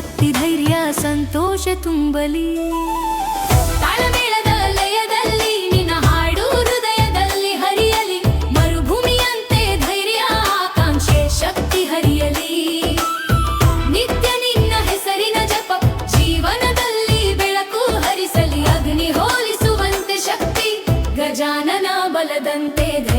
ಶಕ್ತಿ, ಧೈರ್ಯ, ಸಂತೋಷ ತುಂಬಲಿ. ತಾಳಮೇಳದ ಲಯದಲ್ಲಿ ನಿನ್ನ ಹರಿಯಲಿ. ಮರುಭೂಮಿಯಂತೆ ಧೈರ್ಯ, ಆಕಾಂಕ್ಷೆ, ಶಕ್ತಿ ಹರಿಯಲಿ. ನಿತ್ಯ ನಿನ್ನ ಹೆಸರಿನ ಜೀವನದಲ್ಲಿ ಬೆಳಕು ಹರಿಸಲಿ. ಅಗ್ನಿ ಹೋಲಿಸುವಂತೆ ಶಕ್ತಿ, ಗಜಾನನ ಬಲದಂತೆ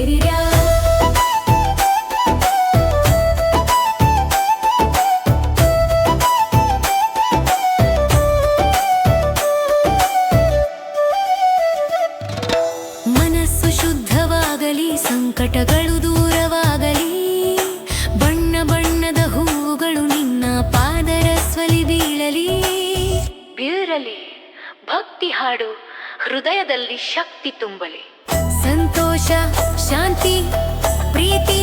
ಹೃದಯದಲ್ಲಿ ಶಕ್ತಿ ತುಂಬಲಿ. ಸಂತೋಷ ಶಾಂತಿ ಪ್ರೀತಿ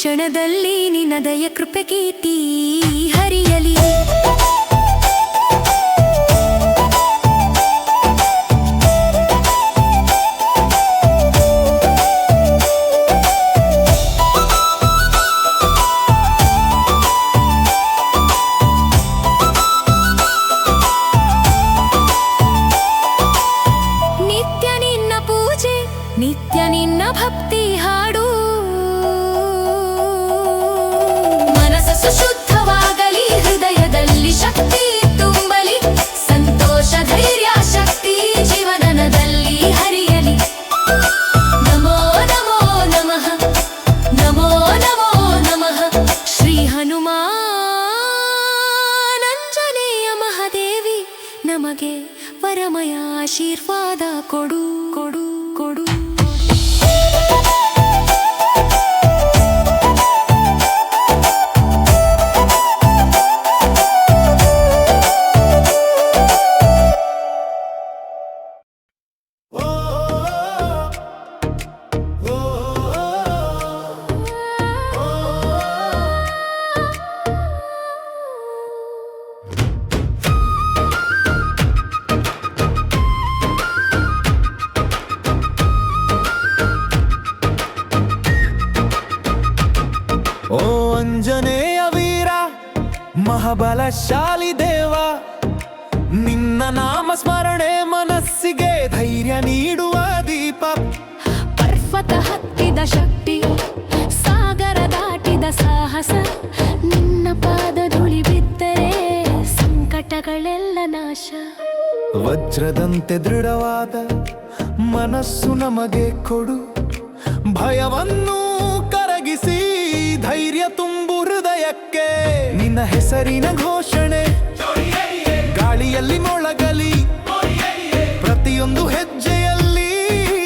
ಕ್ಷಣದಲ್ಲಿ ನಿನ್ನ ದಯ ಕೃಪೆ ಕೀರ್ತಿ ಹರಿಯಲಿ. ನಿತ್ಯ ನಿನ್ನ ಪೂಜೆ ನಿತ್ಯ ನಿನ್ನ ಭಕ್ತಿ ವರಮಯ ಆಶೀರ್ವಾದ ಕೊಡು ಕೊಡು ಕೊಡು. ಅಂಜನೇಯ ವೀರ ಮಹಾಬಲಶಾಲಿ ದೇವ ನಿನ್ನ ನಾಮ ಸ್ಮರಣೆ ಮನಸ್ಸಿಗೆ ಧೈರ್ಯ ನೀಡುವ ದೀಪ. ಪರ್ವತ ಹತ್ತಿದ ಶಕ್ತಿ ಸಾಗರ ದಾಟಿದ ಸಾಹಸ ನಿನ್ನ ಪಾದಧೂಳಿ ಬಿದ್ದರೆ ಸಂಕಟಗಳೆಲ್ಲ ನಾಶ. ವಜ್ರದಂತೆ ದೃಢವಾದ ಮನಸ್ಸು ನಮಗೆ ಕೊಡು ಭಯವನ್ನು ಹೃದಯಕ್ಕೆ ನಿನ್ನ ಹೆಸರಿನ ಘೋಷಣೆ. ಗಾಳಿಯಲ್ಲಿ ಮೊಳಗಲಿ. ಪ್ರತಿಯೊಂದು ಹೆಜ್ಜೆಯಲ್ಲಿ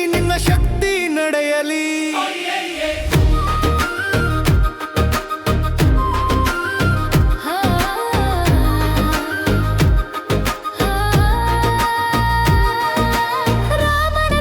ನಿನ್ನ ಶಕ್ತಿ ನಡೆಯಲಿ. ರಾಮನ